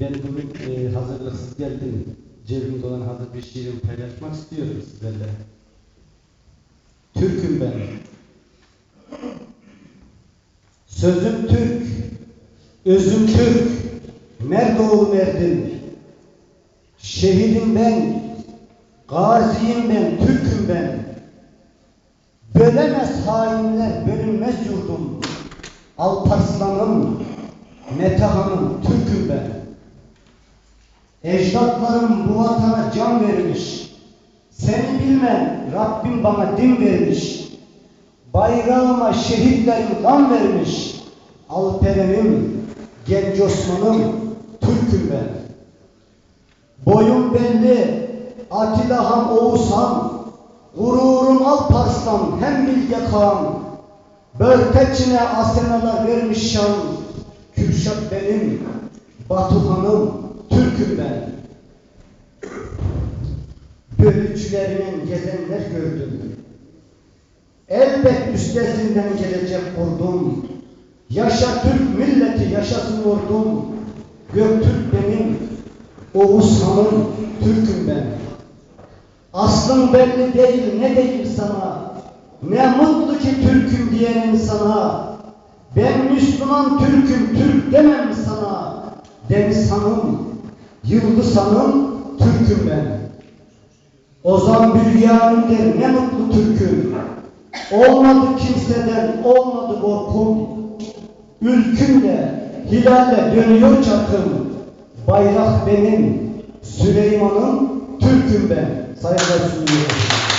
Ben bugün e, hazırlıksız geldim. Cebimde olan hazır bir şiirimi paylaşmak istiyorum sizlerle. Türk'üm ben. Sözüm Türk, özüm Türk, Merdoğlu Merdin. Şehidim ben, gaziyim ben, Türk'üm ben. Bölemez hainler, bölünmez yurdum. Alparslanım, Metehan'ım, Türk'üm ben. Ecdatlarım bu vatana can vermiş. Seni bilmem, Rabbim bana din vermiş. Bayrağıma şehitlerim kan vermiş. Alperen'im, genç Osman'ım, Türk'üm ben. Boyum belli, Atilla Han Oğuzhan, gururum Alparslan, hem Bilge Kağan. Börteçine asenalar vermiş şan, Kürşat benim, Batuhan'ım, Türk'üm ben. Bölücülerinin gezenler gördüm. Elbet üstesinden gelecek ordum. Yaşa Türk milleti, yaşasın ordum. Göktürk benim, Oğuz Han'ım, Türk'üm ben. Aslım belli değil, ne değil sana. Ne mutlu ki Türk'üm diyen insana. Ben Müslüman Türk'üm, Türk demem sana. Deniz Hanım, Yıldız Hanım, Türk'üm ben. Ozan Büryan'ım der, ne mutlu Türk'üm. Olmadı kimseden, olmadı korkum. Ülkümle, hilalle dönüyor çakım. Bayrak benim, Süleyman'ım, Türk'üm ben. Saygılar sunuyorum.